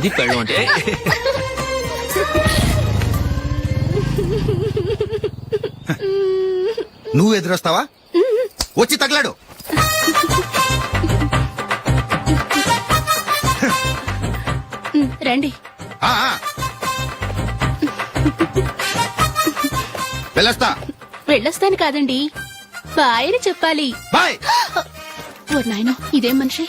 ఇది పెళ్ళం అంటే. నువ్వు ఎదురొస్తావా? వచ్చి తగలాడు. రండి. ఆ, ఆ. వెళ్ళొస్తా. వెళ్ళొస్తాను కాదండి. బాయ్ అని చెప్పాలి. బాయ్. ఓ నాయనో ఇదేం మనిషి?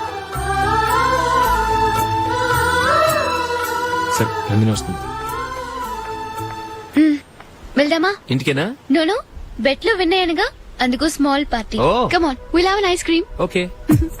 సరే నందిని వస్తుంది వెళ్దామా? ఇంటికేనా? నోను బెట్లో విన్నాయనగా అందుకు small party. Oh. Come on will have ice cream okay.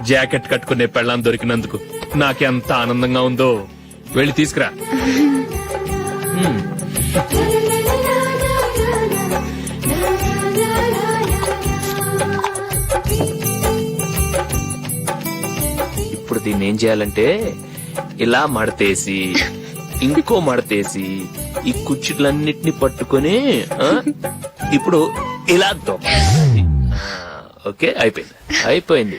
Jacket కట్టుకునే పెళ్ళాం దొరికినందుకు నాకెంత ఆనందంగా ఉందో. వెళ్ళి తీసుకురా. ఇప్పుడు దీన్ని ఏం చేయాలంటే ఇలా మడతేసి ఇంకో మడతేసి ఈ కుచ్చిట్లన్నిటిని పట్టుకొని ఆ, ఇప్పుడు ఇలా ఓకే అయిపోయింది. అయిపోయింది.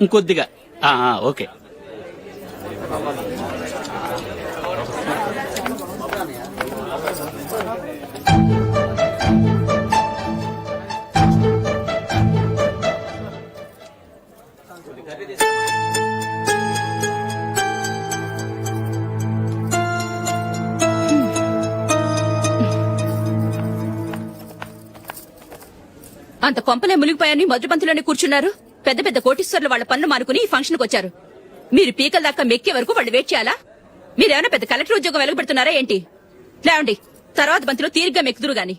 ఇంకొద్దిగా. ఓకే. అంత కొంపలే మునిగిపోయాని మధుపంతులోనే కూర్చున్నారు. పెద్ద పెద్ద కోటీశ్వర్లు వాళ్ళ పనులు మానుకుని ఈ ఫంక్షన్కు వచ్చారు. మీరు పీకల దాకా మెక్కే వరకు వాళ్ళు వెయిట్ చేయాలా? మీరేమైనా పెద్ద కలెక్టర్ ఉద్యోగం వెలగబెడుతున్నారా ఏంటి? లేవండి తర్వాత బంతిలో తీరిగ్గా మెక్కుదురు గాని.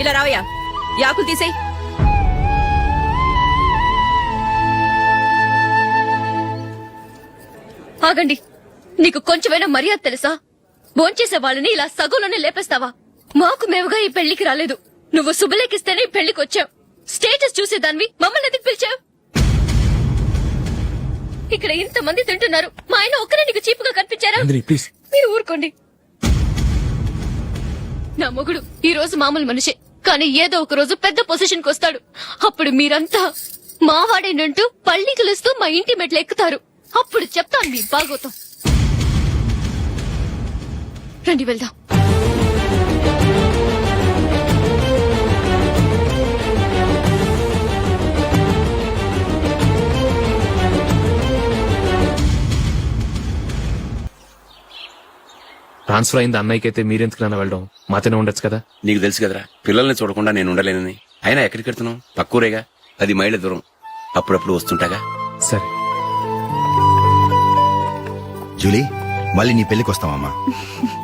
ఇలా రావయ్యా. యాకులు తీసేయ్. ఆగండి నీకు కొంచెమైనా మర్యాద తెలుసా? భోంచేసే వాళ్ళని ఇలా సగంలోనే లేపేస్తావా? మాకు మేముగా ఈ పెళ్ళికి రాలేదు. నువ్వు శుభలేఖిస్తేనే ఈ పెళ్ళికి వచ్చావు. స్టేటస్ చూసేదానివి మమ్మల్ని ఎందుకు పిలిచావు? ఇక్కడ ఇంతమంది తింటున్నారు. మా ఆయన ఒక్కరే నీకు చీపుగా కనిపించారా? ప్లీజ్ మీరు ఊరుకోండి. నా మొగుడు ఈ రోజు మామూలు మనిషే కానీ ఏదో ఒక రోజు పెద్ద పొజిషన్కి వస్తాడు. అప్పుడు మీరంతా మావాడేనంటూ పళ్ళి కలుస్తూ మా ఇంటి మెట్లు ఎక్కుతారు. అప్పుడు చెప్తాను మీ బాగోతం రండి వెళ్దాం. ట్రాన్స్ఫర్ అయింది అన్నయ్యకి అయితే మీరెందుకు నన్ను వెళ్ళడం? మాతోనే ఉండొచ్చు కదా? నీకు తెలుసు కదరా పిల్లల్ని చూడకుండా నేను ఉండలేనని. అయినా ఎక్కడికి వెళ్తున్నావు? పక్కూరేగా పది మైళ్ళ దూరం. అప్పుడప్పుడు వస్తుంటాగా? సరే. జూలీ మళ్ళీ నీ పెళ్ళికి వస్తామమ్మా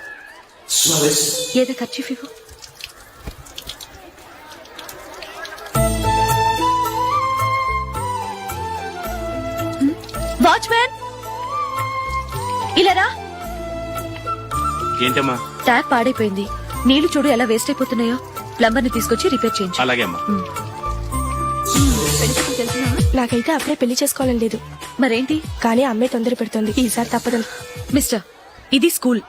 ఏదో ఖర్చు ఇవ్వు వాచ్మ్యాన్ ఇలా రా ఏంటమ్మా? ట్యాప్ పాడైపోయింది. నీళ్ళు చూడు ఎలా వేస్ట్ అయిపోతున్నాయో. ప్లంబర్ని తీసుకొచ్చి రిపేర్ చేయించు. అలాగే అమ్మా. నాకైతే అప్పుడే పెళ్ళి చేసుకోవాలని లేదు. మరేంటి? కానీ అమ్మే తొందర పెడుతోంది ఈసారి తప్పదు. మిస్టర్ ఇది స్కూల్.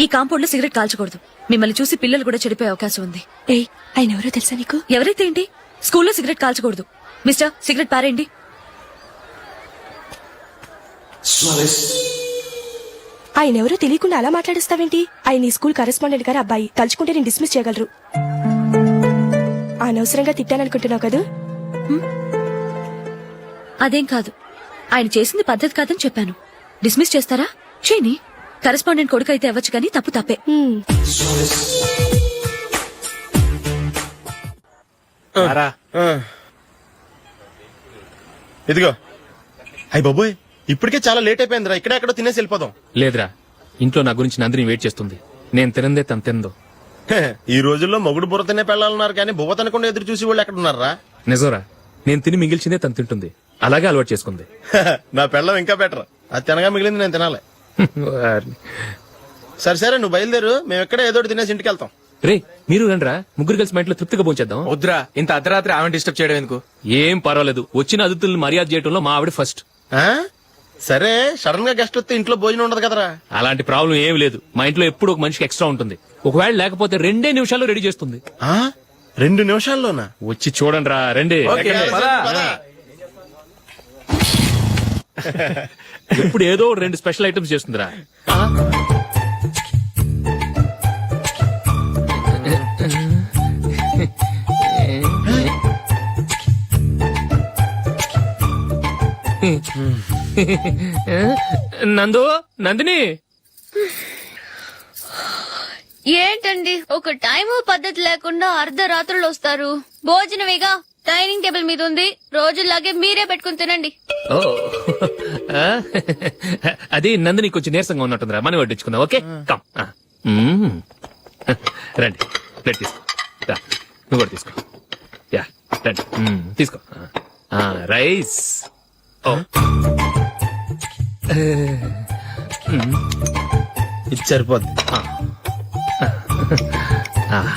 ఈ కాంపౌండ్లో సిగరెట్ కాల్చకూడదు. మిమ్మల్ని చూసి పిల్లలు కూడా చెడిపోయే అవకాశం ఉంది. ఏయ్ ఆయన ఎవరో తెలుసా నీకు? ఎవరైతే ఏంటి? స్కూల్లో సిగరెట్ కాల్చకూడదు. మిస్టర్ సిగరెట్ పారేయండి. ఆయన ఎవరో తెలియకుండా అలా మాట్లాడిస్తావేంటి? ఆయన ఈ స్కూల్ కరెస్పాండెంట్ గారు అబ్బాయి. తలుచుకుంటే నేను డిస్మిస్ చేయగలరు. అనవసరంగా తిట్టాననుకుంటున్నావు కదా? అదేం కాదు. ఆయన చేసింది పద్ధతి కాదని చెప్పాను. డిస్మిస్ చేస్తారా? చేయని కరెస్పాండెంట్ కొడుకు అయితే అవ్వచ్చు కానీ తప్పు తప్పే. హ్మ్. ఇదిగో. అయ్యి బాబోయ్ ఇప్పటికే చాలా లేట్ అయిపోయిందిరా. ఇక్కడే ఎక్కడో తినేసి వెళ్ళిపోదాం. లేదురా. ఇంట్లో నా గురించి నందిని వెయిట్ చేస్తుంది. నేను తినందే తను తిందో. హే, ఈ రోజుల్లో మొగుడు బుర్ర తినే పెళ్ళాలన్నారు కానీ బువ్వ తినకుండా ఎదురు చూసి వాళ్ళు ఎక్కడ ఉన్నారా నిజంరా. నేను తిని మిగిల్చిందే తను తింటుంది. అలాగే అలవాటు చేసుకుంది. నా పెళ్ళం ఇంకా బెటర్. అది తినగా మిగిలింది నేను తినాలి. సరే సరే నువ్వు బయలుదేరు. మేము ఎక్కడ ఏదో ఒకటి తినేసి ఇంటికి వెళ్తాం. రే మీరు రండిరా. ముగ్గురు కలిసి మా ఇంట్లో తృప్తిగా పోంచేద్దాం వద్దురా ఇంత అర్ధరాత్రి ఆమె డిస్టర్బ్ చేయడం ఎందుకు? ఏం పర్వాలేదు. వచ్చిన అతిథులను మర్యాద చేయడంలో మా ఆవిడ ఫస్ట్ ఆ? సరే సడన్గా గెస్ట్ వస్తే ఇంట్లో భోజనం ఉండదు కదరా. అలాంటి ప్రాబ్లం ఏం లేదు. మా ఇంట్లో ఎప్పుడు ఒక మనిషికి ఎక్స్ట్రా ఉంటుంది. ఒకవేళ లేకపోతే రెండే నిమిషాల్లో రెడీ చేస్తుంది. ఆ? రెండు నిమిషాల్లోనా? వచ్చి చూడండి రా రండి. ఓకే, ఎక్కండి. పద. ఇప్పుడు ఏదో రెండు స్పెషల్ ఐటమ్స్ చేస్తుందిరా. నందు నందిని. ఏంటండి? ఒక టైము పద్ధతి లేకుండా అర్ధరాత్రులు వస్తారు. భోజనమేగా? డైనింగ్ టేబుల్ మీద ఉంది. రోజులాగే మీరే పెట్టుకుని తినండి. ఓ. ఆ? అది నందిని కొంచెం నీరసంగా ఉన్నట్టుందిరా. మనీ వడ్డించుకుందాం ఓకే? కమ్. ఆ. మ్మ్. రండి. ప్లేట్ తీసుకో. రా, నువ్వు కూడా తీసుకో. యా రండి. మ్మ్, తీసుకో. ఆ. ఆ, రైస్. ఓ. ఇది సరిపోద్ది. ఆ.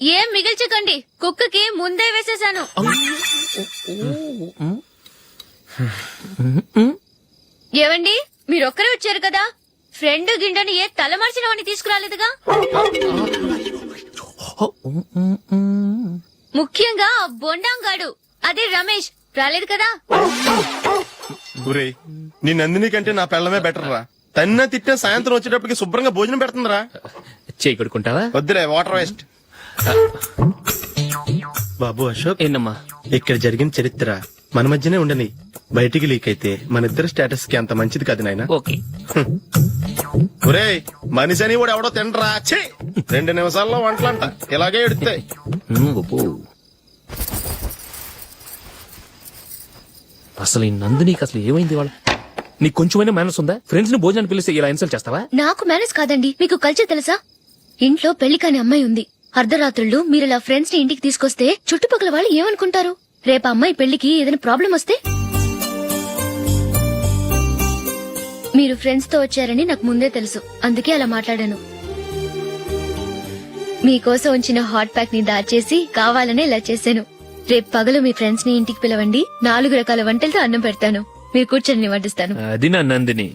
ఏం మిగిల్చకండి. కుక్కకి ముందే వేసేసాను. ఏవండి? మీరొక్కరే వచ్చారు కదా? ఫ్రెండ్ గిండెని ఏ తలమర్చినవని తీసుకురాలేదుగా? ముఖ్యంగా బొండాంగాడు. అదే రమేష్. రాలేదు కదా? నీ నందిని కంటే నా పెళ్ళమే బెటర్ రా. తన్న తిట్టిన సాయంత్రం వచ్చేటప్పటికి శుభ్రంగా భోజనం పెడుతుందిరా. చేయి కొడుకుంటావా? వద్దులే వాటర్ వేస్ట్ బాబు అశోక్ ఏంటమ్మా ఇక్కడ జరిగిన చరిత్ర మన మధ్యనే ఉండని బయటికి లీక్ అయితే మన ఇద్దరు స్టేటస్కి అంత మంచిది కాదు నాయన. ఓకే. ఒరే మనిషి అని కూడా ఎవడో తినరా? ఛీ! రెండు నిమిషాల్లో వంటలంట. ఇలాగే ఎడుతాయి. అసలు ఈ నందినికి అసలు ఏమైంది వాళ్ళ నీకు కొంచెమైనా మేనస్ ఉందా? ఫ్రెండ్స్ని భోజనాన్ని పిలిస్తే ఇలా ఇన్సల్ట్ చేస్తావా? నాకు మేనేజ్ కాదండి. మీకు కల్చర్ తెలుసా? ఇంట్లో పెళ్ళి కాని అమ్మాయి ఉంది. అర్ధరాత్రుళ్ళు మీరు ఇలా ఫ్రెండ్స్ని ఇంటికి తీసుకొస్తే చుట్టుపక్కల వాళ్ళు ఏమనుకుంటారు? రేపు అమ్మాయి పెళ్ళికి ఏదైనా ప్రాబ్లం వస్తే? మీరు ఫ్రెండ్స్తో వచ్చారని నాకు ముందే తెలుసు. అందుకే అలా మాట్లాడాను. మీకోసం ఉంచిన హాట్ ప్యాక్ని దాచేసి కావాలనే ఇలా చేశాను. రేపు పగలు మీ ఫ్రెండ్స్ని ఇంటికి పిలవండి. నాలుగు రకాల వంటలతో అన్నం పెడతాను. మీరు కూర్చొని వడ్డిస్తాను అది నా నందిని.